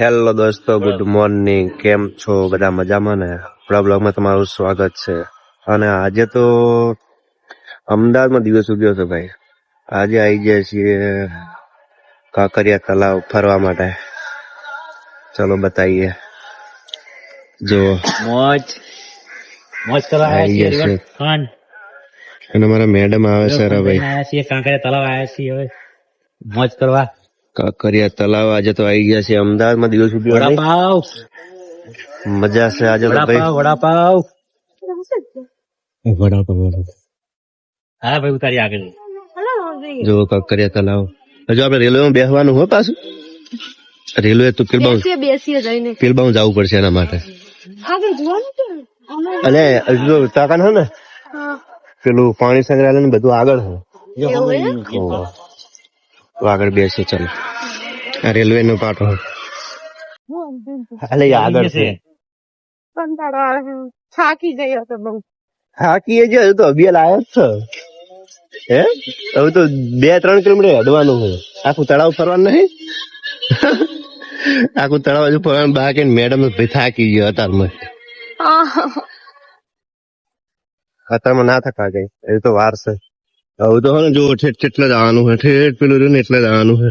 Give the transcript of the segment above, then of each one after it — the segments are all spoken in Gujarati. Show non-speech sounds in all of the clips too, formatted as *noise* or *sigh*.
હેલો દોસ્તો ગુડ મોર્નિંગ કેમ છો? બધા મજામાં ને? આપણા બ્લોગમાં તમારું સ્વાગત છે. અને આજે તો અમદાવાદમાં દિવસ ઉગ્યો છે ભાઈ. આજે આવી ગયા છીએ કાંકરિયા તલાવ ફરવા માટે. ચલો બતાવીએ જો મોજ. મોજ કરવા. અને મારા મેડમ આવે છે ભાઈ કાંકરિયા તલાવ આવ્યા છીએ હવે. મોજ કરવા. કાંકરિયા તલાવ આજે તો આવી ગયા છે અમદાવાદમાં દિવસ સુધી વડાપાવ. મજા છે આજે વડાપાવ વડાપાવ. વડાપાવ હા ભાઈ ઉતારી આગળ. જો કાંકરિયા તલાવ. હજુ આપણે રેલવેમાં બેસવાનું હોય પાછું. રેલવે તો કિલબાઉ કિલબાઉ જવું પડશે એના માટે? અને હજુ તાકાન હે ને? પેલું પાણી સંગ્રહાલય ને બધું આગળ છે આગળ બેસે ચાલો. રેલવે નો પાટો. હાલે આગળ છે. કંટાળો આવે થાકી ગયો તો બહુ. થાકી ગયો તો બે આવ્યો છે. હે? હવે તો બે ત્રણ કિલોમીટર હેડવાનું છે. આખું તળાવ ફરવાનું નહીં? *laughs* આખું તળાવ હજુ ફરવાનું બાકી ને મેડમ ભાઈ થાકી ગયો અત્યારમાં અત્યારમાં ના થકા ગઈ એ તો વાર છે. હવે તો હે જો ઠેઠ ઠેઠ જવાનું છે ઠેઠ પેલું રહ્યું ને એટલે જવાનું છે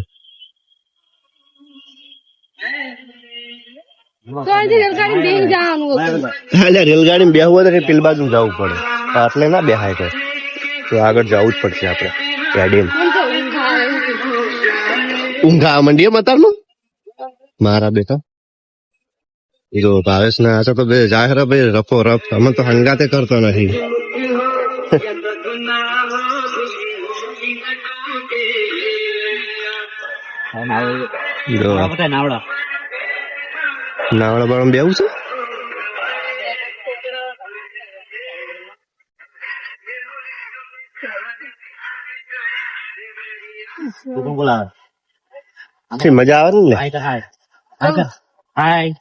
રેલગાડી બેહવું તો પેલી બાજુ જવું પડે. એટલે ના બેહાય તો. તો આગળ જવું જ પડશે આપણે ગાડીમાં. તો ઊંઘ મંડીએ મતારનું? મારા બેટા. એ જો ભાવેશ ના આશા તો બે જાહેર ભાઈ રફો રફ. અમે તો હંગાતે કરતો નથી. નાવડા નાવડા. નાવડા બાવડા બેવું છે? મજા આવે ને? હાય.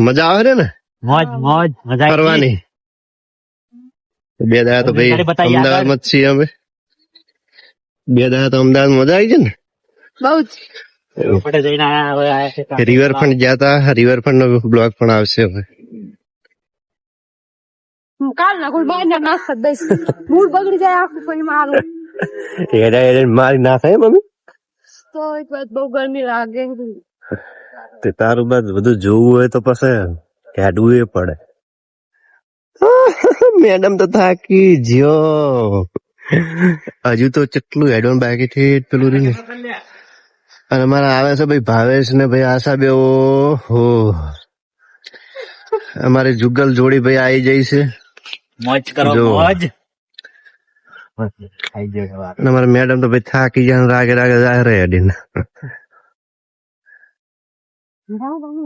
મજા આવે ને? મોજ મોજ. મજા કરવાની બે દાડા તો ભાઈ અમદાવાદમાં છીએ અમે. બે દાડા તો અમદાવાદ મજા આવી છે ને? બહુ જ. રિવરફ્રન્ટ ગયા હતા રિવરફ્રન્ટ નો બ્લોગ પણ આવશે હવે. કાલ ના કોઈ બહાર ના નાસ્તા દઈશ બગડી જાય આખું કોઈ મારું. એડા એડા મારી નાખે હે મમ્મી? તો એક વાત બહુ ગરમી લાગે. તે તારું બાદ બધું જોવું હોય તો પછી હેડવું એ પડે. મેડમ તો થાકી જ્યો. હજુ તો કેટલું હેડવાનું બાકી છે પેલું રહ્યું અને મારા આવે છે ભાઈ ભાવેશ ને ભાઈ આશા બે હો. અમારે જુગલ જોડી ભાઈ આવી જઈ છે. મોજ કરો મોજ. અમારા મેડમ તો ભાઈ થાકી જાય રાગે રાગે જાય રે હેડીને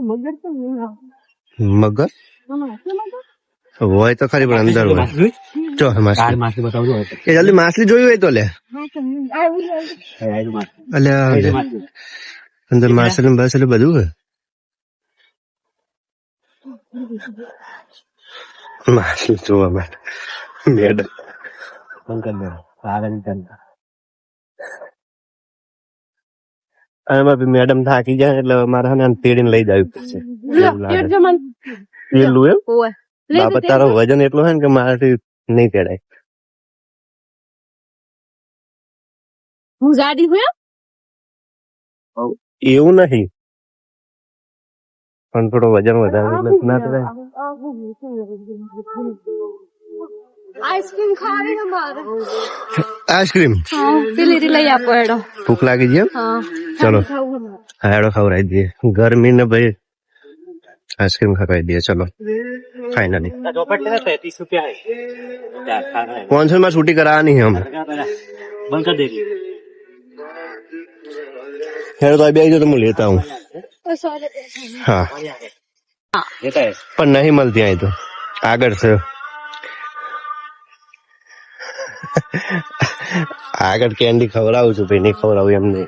મગર તો નહીં આવે. મગર હમણાં શું મગર? હોય તો ખરી પણ અંદર હોય. ચો માછલી માછલી બતાવજો એ જલ્દી માછલી જોયું હોય તો લે આયુ માછલી. બસ આયુ લે. માછલી. અંદર માછલી બાછલી બધું હોય માછલી જોવા માટે મેડમ પંકજ. આગળ મેડમ થાકી જાય એટલે મારે ને તેડીને લઈ જવી પડશે. પેલું એમ. બાપા તારો વજન એટલું હોય ને કે મારાથી નહીં તેડાય હું જાડી હું એવું નહીં. પણ થોડો વજન વધારે ના થાય. આઈસ્ક્રીમ ખાવી ને મારે. આઈસ્ક્રીમ? પેલી લઈ આપો એડો ભૂખ લાગી છે ચલો. હા એડો ખવડાવી દઈએ. ગરમી ને ભાઈ આઈસ્ક્રીમ ખવડાવી દઈએ. ચલો. फाइनली चौपट तैतीस रुपया है कौन से में छुट्टी करानी है हम बंद कर देगी खैर तो अभी आई तो मैं लेता हूँ हाँ लेता है पर नहीं मिलती आई तो आगर से આગળ કેન્ડી ખવડાવું છું ભાઈ નહીં ખવડાવું એમને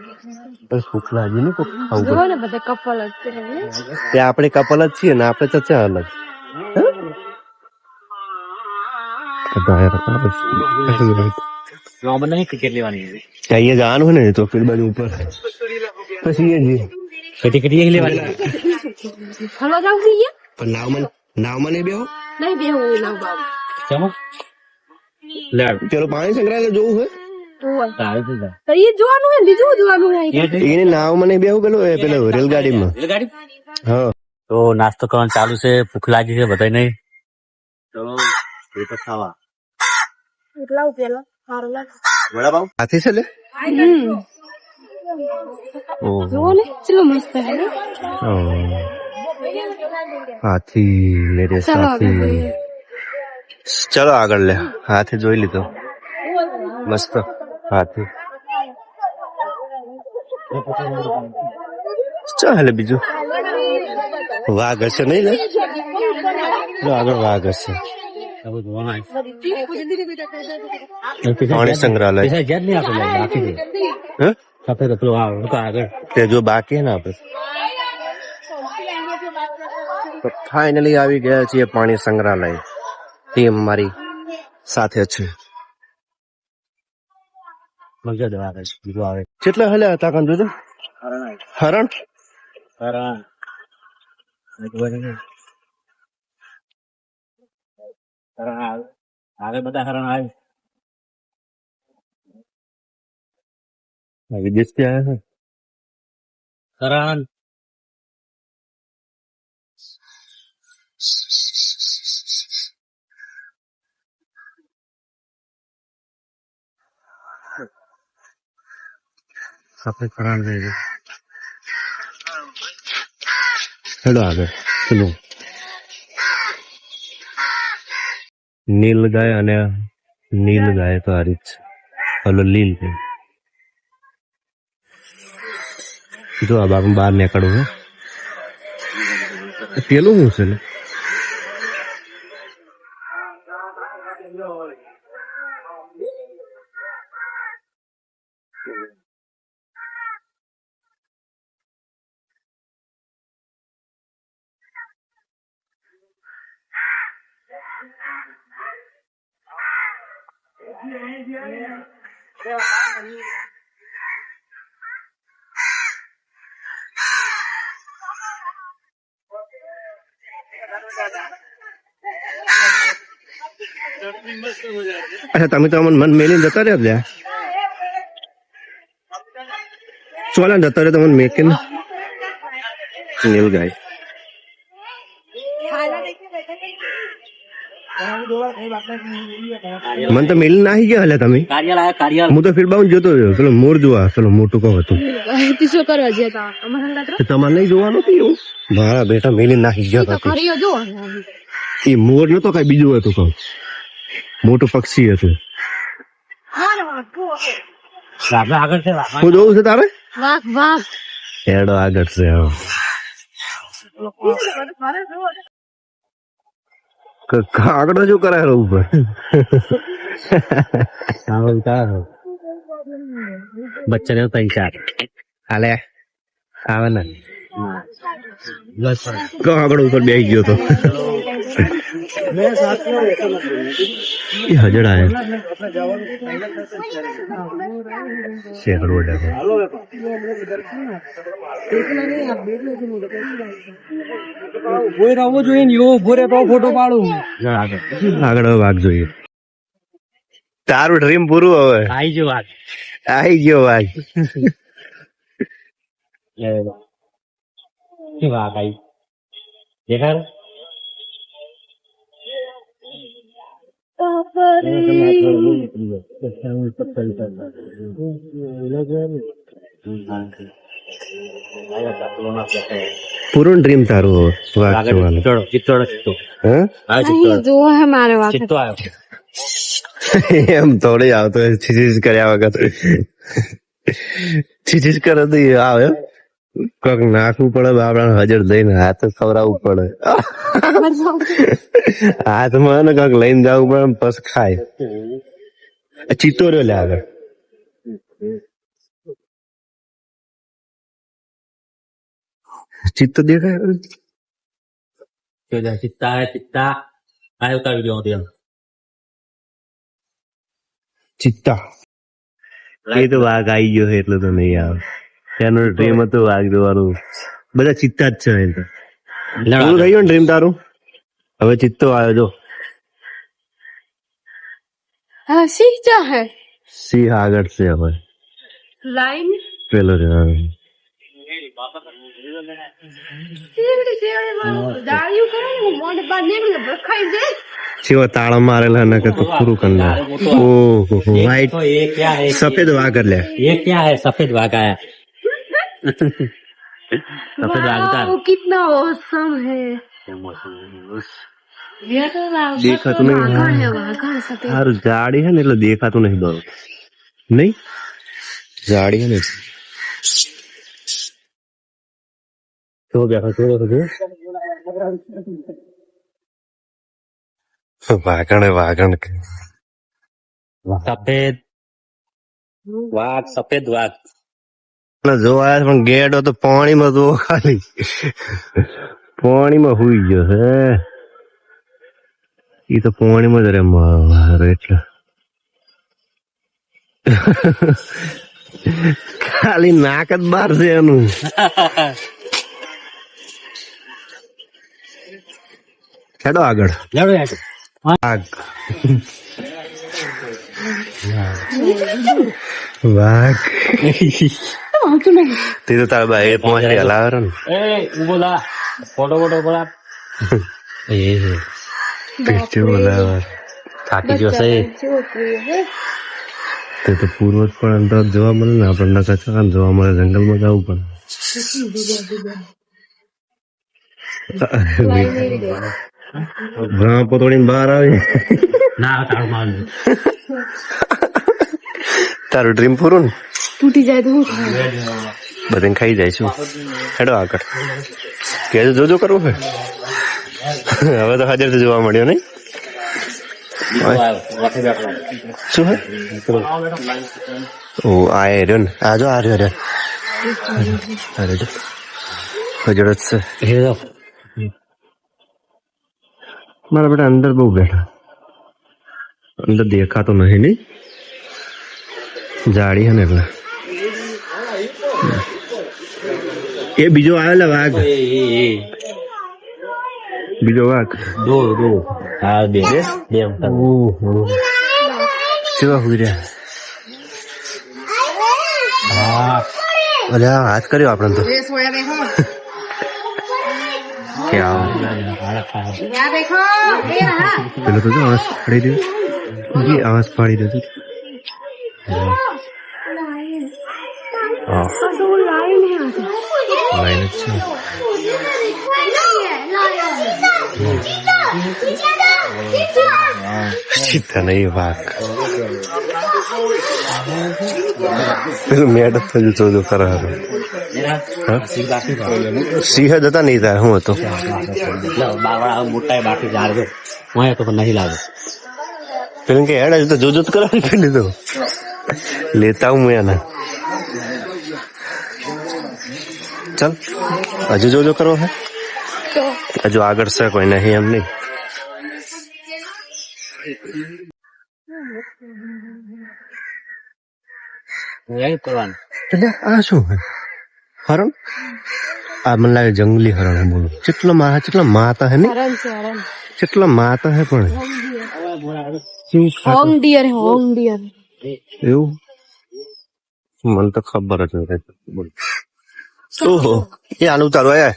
પણ ભૂખ લાગી ને ખાવું બધા કપલ જ ત્યાં આપણે કપલ જ છીએ ને આપણે તો ત્યાં અલગ दायर नो बंदा नहीं क्रिकेट लेवानी है चाहिए जान होने तो फिर बाजू ऊपर बस ये जी खेती करिए लेवानी फलवा जाओ ये पर नाव मन नाव मन है बेहो नहीं बेहो नाव बाब चलो ले चलो પાણી સંગ્રહ જોવું હોય જોવાનું હોય બીજું જોવાનું હોય એને નાવ મને બેવું પેલું પેલું રેલગાડીમાં રેલગાડી હા તો નાસ્તો કરવાનું ચાલુ છે ભૂખ લાગી છે બધાને તો એ તો ખાવા એટલા પેલા સારું લાગે વડાપાવ હાથી છે લે? જુઓ ને ચલો મસ્ત હે? હાથી મેરે ચાલો સાથી. આગળ ચલો આગળ લે. હાથી જોઈ લીધો. મસ્ત. હાથી. ચાલે બીજું? વાઘ હશે નહીં લે? આગળ વાઘ હશે. પ્રાણી સંગ્રહાલય. જ્યાં નહીં આપે આપી દે હે? સાથે તો પેલું આ લોકો આગળ. તે જો બાકી ને આપણે તો ફાઇનલી આવી ગયા છીએ પાણી સંગ્રહાલય. ટીમ મારી સાથે છે. કેટલા હલ્યા હતા કાં જોજો? હરણ હરણ? હરણ આવે આગળ બધા હરણ આવે વિદેશથી આવ્યા છે હરણ સફેદ હરણ છે હેડો આગળ પેલું નીલ ગાય અને નીલ ગાય. તો આ રીત છે. હલો લીલ જો આ બાપ બહાર નીકળવું પેલું હું છે લે? અચ્છા તમે તો અમને મન મેલીને જતા રહ્યા લ્યા ચોલા ને જતા રહ્યા તમને મેકે ને નીલ ગાય મને તો મેલી નાહી ગયા હલે તમે. કાર્યાલય આવ્યા, કાર્યાલય. હું તો ફીડબાઉન જોતો રહ્યો. પેલો મોર જોવા. પેલો મોટું કહો હતું શું કરવા જતા તમારે નહીં જોવાનું હતું એવું? મારા બેટા મેલી નાહી ગયા હતા એ મોર નતો કઈ બીજું હતું કહું મોટું પક્ષી હતું આગળ છે હું જોઉં છે તારે? વાહ વાહ હેડો આગળ છે. હવે. ક- ક- આગળ શું કરાય ઉપર આગળ ઉતારો. બચ્ચાને ચાર હાલે આવે ને? કાગડો ઉપર બેસી ગયો તો. એ હજડા ડગો આગળ. આગળ વાઘ જોઈએ. તારું ડ્રીમ પૂરું હવે. આઈ જો વાત આઈ ગયો વાઘ. કે વાત આઈ. દેખાડ પૂરું ડ્રીમ તારું ચિત્તોડ ચિત્તો. હે? હા અહીં જો હે મારે વાત ચિત્તો આવ્યો. *laughs* એમ થોડી આવતો હોય છીછીસ કર્યા વગર છીછીસ કરે તો આવે. કોક નાખવું પડે બાપડા હાજર લઈને હાથ ખવડાવવું પડે. હાથમાં ને કાંક લઈને જવું પડે ને ખાય. ચિત્તો રહ્યો લે આગળ. ચિત્તો દેખાય? ચિત્તા ચિત્તા આ ઉતાવી દો ત્યાં ચિત્તા. એ તો વાઘ આવી ગયો એટલે તો નહીં આવે. ત્યાંનો ડ્રીમ હતો વાઘ જોવાનું. બધા ચિત્તા જ છે એમ તો લડો પૂરું થઈ ગયું ડ્રીમ તારું હવે ચિત્તો આવ્યો જો हाँ सीख क्या है સિંહ આગળ છે હવે लाइन પેલો છે હા. દાળિયું કરે ને હું મોઢે બહાર નીકળે ભરખાઈ દે કેવો તાળા મારેલા ના કરતો પૂરું કરી નાખ ઓહો વ્હાઈટ तो ये क्या है સફેદ વાઘ લે ये क्या है सफेद वाघ आया सफेद *laughs* वाघ था वाओ, कितना औसम है ये तो वाघ દેખાતું નહીં वाघा है वाघा सफेद સારું જાડી છે ને એટલે દેખાતું નહીં બરોબર નહીં જાડી છે ને तो बैठो छोड़ो तो વાઘણ વાઘણ सफेद वाघ सफेद वाघ જોવા પણ ગેડો તો પાણીમાં જોવો ખાલી. પાણીમાં હુઈ ગયો હે. એ તો પાણીમાં જ રમવા એટલે. ખાલી નાક જ બાર છે એનું. હેડો આગળ. હેડો વાઘ. આવતું નથી તે તો તાર ભાઈ પહોંચ હલાવે ને. એ ઊભો લા. ફોટો ફોટો પડા એ પીઠું બોલાવે. થાકી ગયો છે. તે તો પૂર્વજ પણ અંતર જોવા મળે ને આપણને સચકાન જોવા મળે જંગલમાં જવું પણ તારું ડ્રીમ પૂરું ને? તૂટી જાય તો બધાને ખાઈ જાય છું હેડો આગળ. કે જોજો કરવું હે હવે તો હાજર જોવા મળ્યો નહીં. શું હે? ઓ આ એ ને. આ જો આ રહ્યો અરે જો. હજર જ છે. મારા બેટા અંદર બહુ બેઠા. અંદર દેખાતો નહીં નહીં? જાડી હે ને એટલે. એ બીજો આવેલા વાઘ. બીજો વાઘ. દો દો. હા બે. બે કેવા હુઈ રહ્યા. હાથ કર્યો આપણે તો. પેલો તો જો આવાજ પાડી દે. આવાજ પાડી દે. 라인 했지. 진짜 નહીં વાક પેલું મેડ થયું તો જો કરા સિંહ જતા નહીં તાર હું હતો મોટા હું તો નહીં લાગે પેલું કે એડ તો જોજો તો કરાવી લેતા હું એના ચાલ. હજુ જોજો કરો હે? હજુ આગળ છે કોઈ નહીં એમ નહીં. આ શું હરણ? આ મને લાગે જંગલી હરણ બોલો. કેટલો મારા કેટલો માતા હે નહીં? કેટલો માતા હે પણ એવું? મને તો ખબર જ નથી. ઓહો એ આનું ઉતારો આયા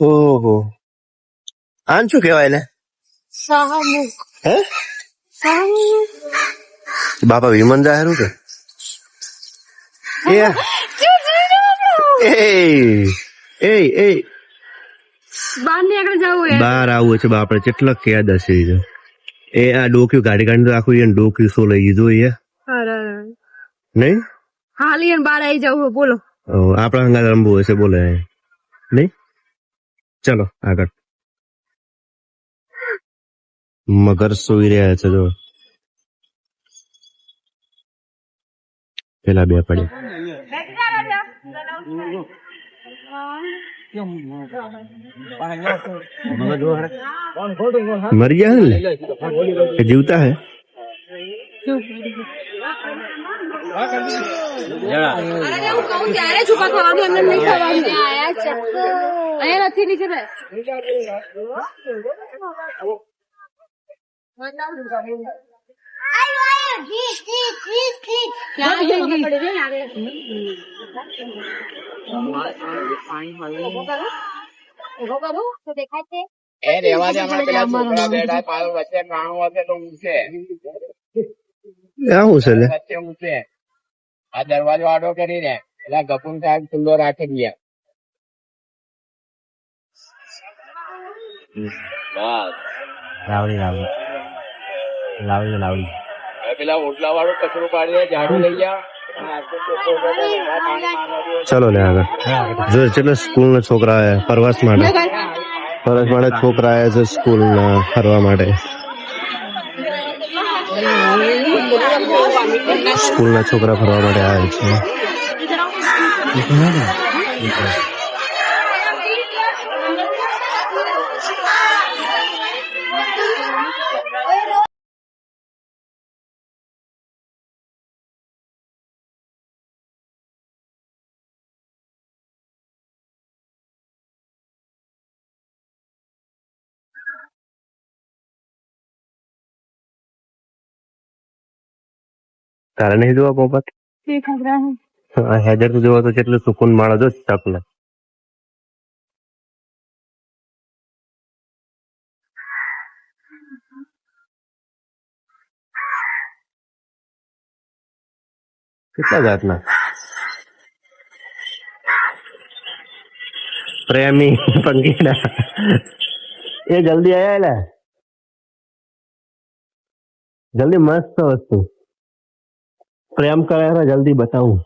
ઓહો. આન શું કહેવાય ને હે? બાપા વિમન જાહેરું કે? બાર આવું છે બાપડે કેટલા કેદ હશે એ આ ડોક્યું ગાડી ગાડી રાખવું ડોક્યું સો લઈ લીધું એ. નહીં? હાલી અને બહાર આવી જવું બોલો. આપણા હંગાત રમવું હશે બોલે. નહીં? ચલો આગળ. મગર સુઈ રહ્યા છે જો. પેલા બે પડે મરી ગયા જીવતા હે? હું કહું ત્યારે જ ઊભા થવાનું એમને નહીં થવાનું. અહીંયા નથી નીચે છે ઈ? ઊભો કરું. તો એ રેવા દે હમણાં પેલા છોકરા બેઠા પાછળ વચ્ચે કાણું હશે તો ઊંઘશે આવું છે. આ દરવાજો આડો કરીને એટલે ગપુન સાહેબ ખુલ્લો રાખી ગયા લાવડી લાવડી લાવડી લાવડી પેલા ઓટલા વાળું કચરું પાડી ઝાડુ લઈ ગયા. ચલો લે આગળ. જો સ્કૂલ ના છોકરા ફરવા પ્રવાસ માટે. પ્રવાસ માટે છોકરા છે સ્કૂલ ના ફરવા માટે. સ્કૂલ ના છોકરા ફરવા માટે આવે છે. તારે નહીં જોવા પોપટ આ હેજર તો જોવા તો કેટલું સુકૂન માળો જો ચકલે કેટલા જાતના? પ્રેમી પંખીડા. એ જલ્દી આયા એલા જલ્દી મસ્ત વસ્તુ. પ્રેમ કરે ને જલ્દી બતાવું.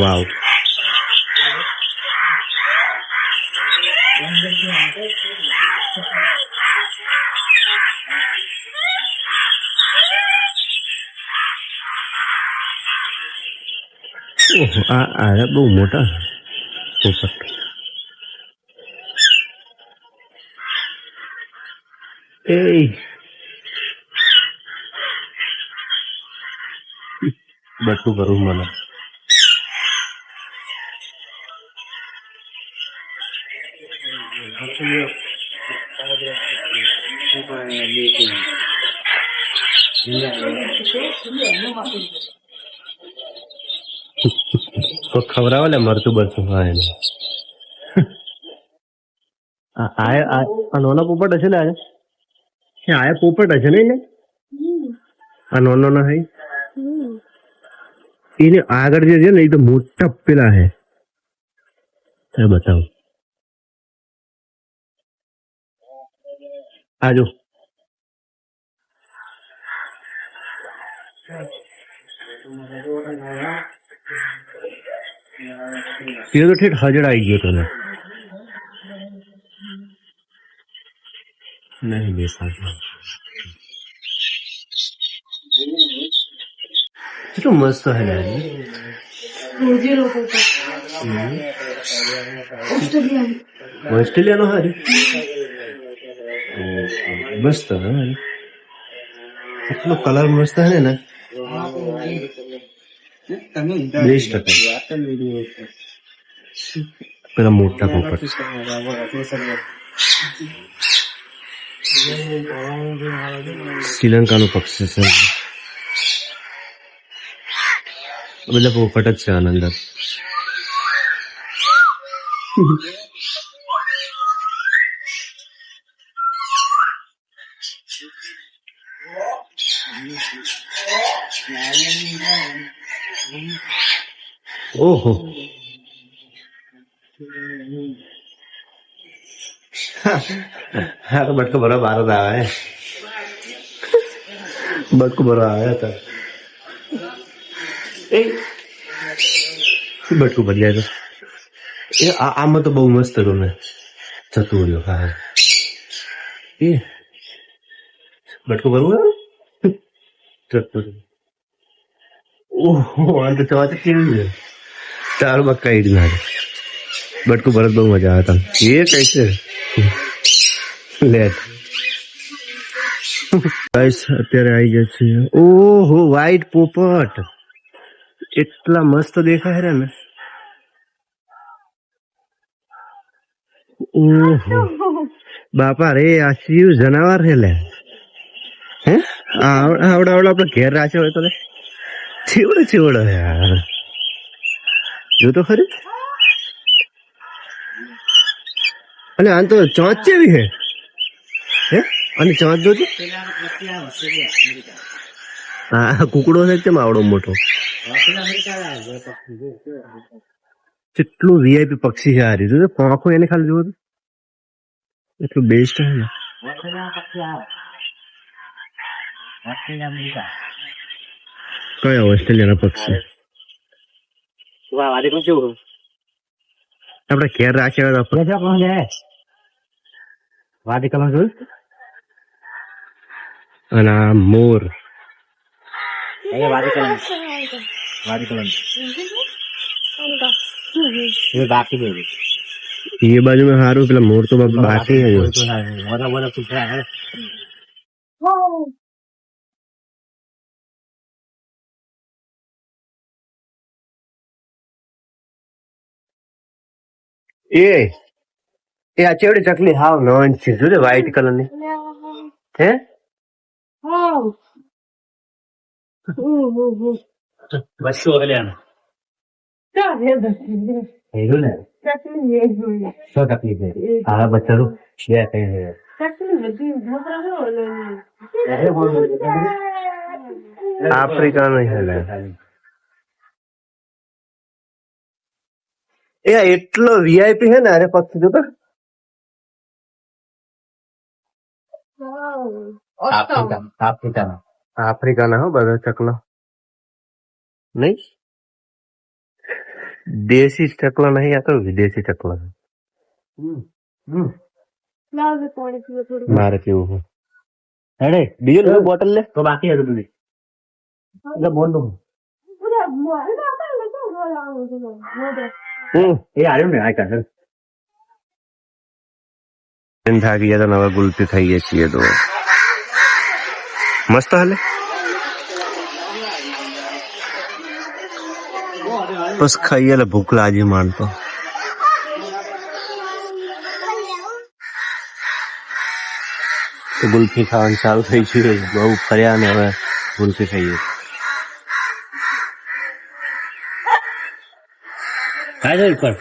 વાવ. આ આ બહુ મોટા. પોપટ એ બટું કરું મને તો ખવડાવો ને મરતું બરતું હા એને આ આ આ આ નાનો પોપટ હશે ને આ એ આ પોપટ હશે ને? એને આ નોનો ના હે? એને આગળ જે છે ને એ તો મોટા પેલા હે. તમે બતાવો. આજો એ તો ઠેઠ હજડાઈ ગયો તને. બેસાડતો કેટલું મસ્ત હે ઓસ્ટ્રેલિયાનો હારી મસ્ત હે. કેટલો કલર મસ્ત હે ને બેસ્ટ પેલા મોટા પોપટ શ્રીલંકાનું પક્ષી છે બધા પોપટ જ છે આના અંદર ઓહો. હા તો બટકો ભરો બાર જ આવે બટકો ભરો આવે હતા એ બટકું ભરી જાય તો એ આ આમાં તો બહુ મસ્ત ગમે જતું રહ્યો હા હા. એ બટકું ભરવું આવે? જતું રહ્યું ઓહો આ તો ચવાતે કેવી છે તારું બક્કા ઈડ ના બટકું ભરત બહુ મજા આવે તને એ કઈ છે લેટ. ગાઈસ અત્યારે આવી ગયા છે. ઓહો વ્હાઈટ પોપટ. એટલા મસ્ત દેખાય રે ને. ઓહો. બાપા રે આ શિવ જનાવર છે લે. હે? આવડા આવડા આપણે ઘેર રાખ્યો હોય તો લે. ચેવડો ચેવડો યાર. જો તો ખરી? અને આમ તો ચોંચ જેવી હે હે? અને ચોંચ જોજો હા કુકડો છે કેમ આવડો મોટો? કેટલું વીઆઈપી પક્ષી છે આ રીતે? પાંખો એને ખાલી જોવો તો. એટલું બેસ્ટ છે ને. કયા ઓસ્ટ્રેલિયાના પક્ષી? આપણે ઘેર રાખ્યા હતા વાદી કલમ જોયું અને આ મોર. એ વાદી કલમ વાદી કલમ એ બાકી સારું પેલા મોર તો બાપ- બાકી છે હજુ. મોટા મોટા એ એ આ ચેવડી ચકલી હાવ નોન છે જોજે વ્હાઈટ કલરની. હે? બસો. ઓગલ્યાનો હેરું ને શું તકલીફ છે? હા છે. આફ્રિકા નો. એ આ એટલો વીઆઈપી છે ને અરે પક્ષી જોતો આફ્રિકા આફ્રિકાનો આફ્રિકા ના હો બધા ચકલા નહીં દેશી ચકલા નહીં આ તો વિદેશી ચકલા છે. મારે કેવું છે હેડે બીજું બોટલ લે તો બાકી હતું બધું એટલે બોલ દઉં હમ એ આવ્યું ને આ કાઢ થાકી ગયા તો નવા થઈ ગયા છીએ તો. મસ્ત હાલે? બસ ખાઈએ એટલે ભૂખ લાગી માનતો ગુલ્ફી ખાવાનું ચાલુ થઈ ગયું બહુ ફર્યા ને હવે ગુલફી ખાઈએ. હા જો ઉપર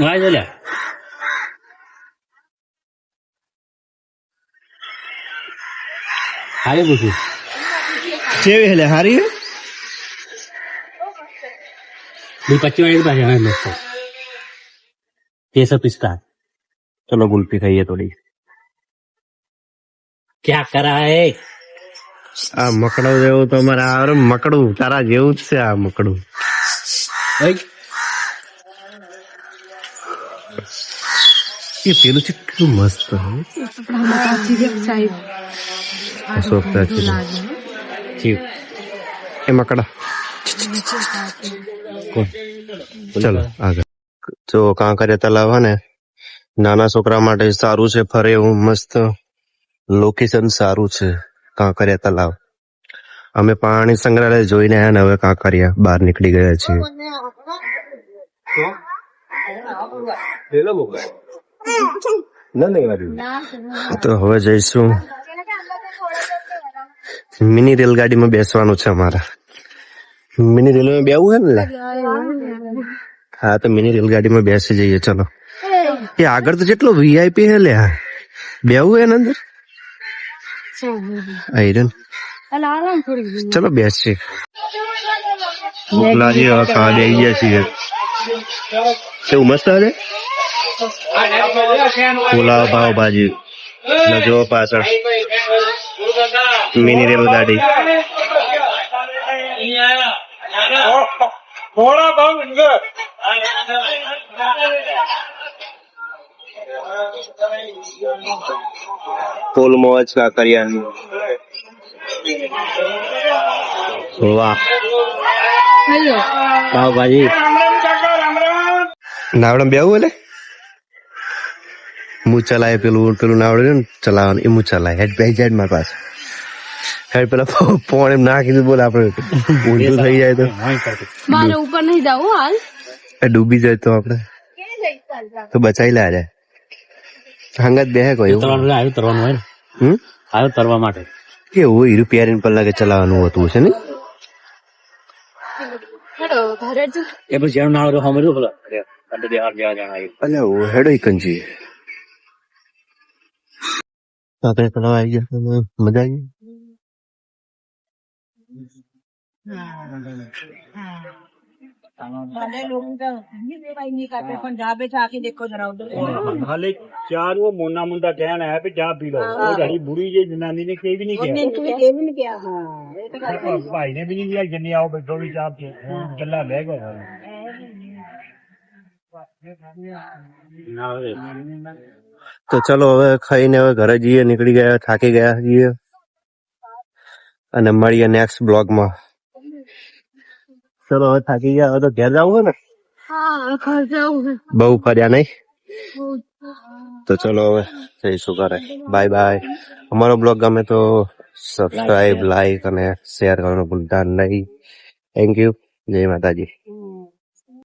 હા જો લ્યા. હાલે પૂછ્યું કેવી હેલે? હારી હે? વાળી પાસે હા મસ્ત તેસો પિસ્તા ચલો ગુલ્ફી ખાઈએ થોડી. ક્યાં કરા હે આ મકડો જેવું તો અમારે આ મકડું તારા જેવું જ છે આ મકડું. એ પેલું છે કેટલું મસ્ત અશોક પ્રાચીન. જીવ એ મકડા ચલો આગળ જો કાંકરિયા તલાવ ને નાના છોકરા માટે સારું છે ફરે એવું મસ્ત લોકેશન સારું છે કાંકરિયા તલાવ અમે પાણી સંગ્રહાલય જોઈને આયા ને હવે કાંકરિયા બહાર નીકળી ગયા છીએ તો હવે જઈશું. મિની રેલગાડીમાં બેસવાનું છે અમારા મિની રેલવે બેવું હે ને હા તો મિની રેલગાડીમાં બેસી જઈએ ચલો એ આગળ તો જેટલો વીઆઈપી હે લે બેવું હે ને અંદર આયરન ચલો બેસીએ મોકલાજી લાગી હવે ખાવા બેસી ગયા છીએ કેવું મસ્ત હશે પુલાવ પાવ ભાજી જો પાછળ. મિની રેલ ગાડી. ફૂલ મોજ કાકરિયાની વાહ. પાવભાજી. નાવડમ બેવું એટલે? હું ચલાય પેલું પેલું નાવડું ને ચલાવવાનું. એ હું ચલાય. હેડ બે જાય મારી પાસે. હેડ પેલા પોણ એમ નાખી દીધું બોલ આપડે ઊંધું થઈ જાય તો. મારે ઉપર નહીં જવું હાલ. એ ડૂબી જાય તો આપડે તો બચાવી લે આજે. હંગત બે હે કોઈ તરવાનું આવ્યું તરવાનું હોય ને. હમ? આવ્યું તરવા માટે. કેવું હીરું પેરીને પહેલા કે ચલાવવાનું હતું છે ને હેડો એ પછી એનું નાળું સાંભળ્યું પેલા And they are Jana. Hello, headache and G. अबे चलो आई गया मैं मज़ा आई ਸਾਡੇ ਲੋਕ ਤਾਂ ਭਾਈ ਨਹੀਂ ਕਰਦੇ ਪੰਜਾਬ ਵਿੱਚ ਆ ਕੇ ਦੇਖੋ ਜਰਾ ਉਧਰ ਹਾਲੇ ਚਾਰ ਉਹ ਮੋਨਾ ਮੁੰਡਾ ਕਹਿਣ ਆਇਆ ਵੀ ਚਾਹ ਪੀ ਲਓ ਉਹ ਜਿਹੜੀ ਬੁੜੀ ਜੇ ਜਨਾਨੀ ਨੇ ਕਹੀ ਵੀ ਨਹੀਂ ਕਿਹਾ ਉਹਨੇ ਕੋਈ ਇਹ ਵੀ ਨਹੀਂ ਕਿਹਾ ਹਾਂ ਇਹ ਤਾਂ ਗੱਲ ਭਾਈ ਨੇ ਵੀ ਨਹੀਂ ਕਿਹਾ ਜੰਨੀ ਆਓ ਬੈਠੋ ਵੀ ਚਾਹ ਪੀ ਗੱਲਾਂ ਬਹਿ ਗਏ તો ચલો હવે ખાઈને હવે ઘરે જઈએ, નીકળી ગયા, થાકી ગયા જઈએ અને મળીએ નેક્સ્ટ બ્લોગમાં ચલો હવે થાકી ગયા, હવે તો ઘેર જવું ને? બહુ ફર્યા નહીં? તો ચલો હવે જઈશું ઘરે. બાય બાય અમારો બ્લોગ ગમે તો સબસ્ક્રાઇબ લાઈક અને શેર કરવાનું ભૂલતા નહીં. થેન્ક યુ જય માતાજી.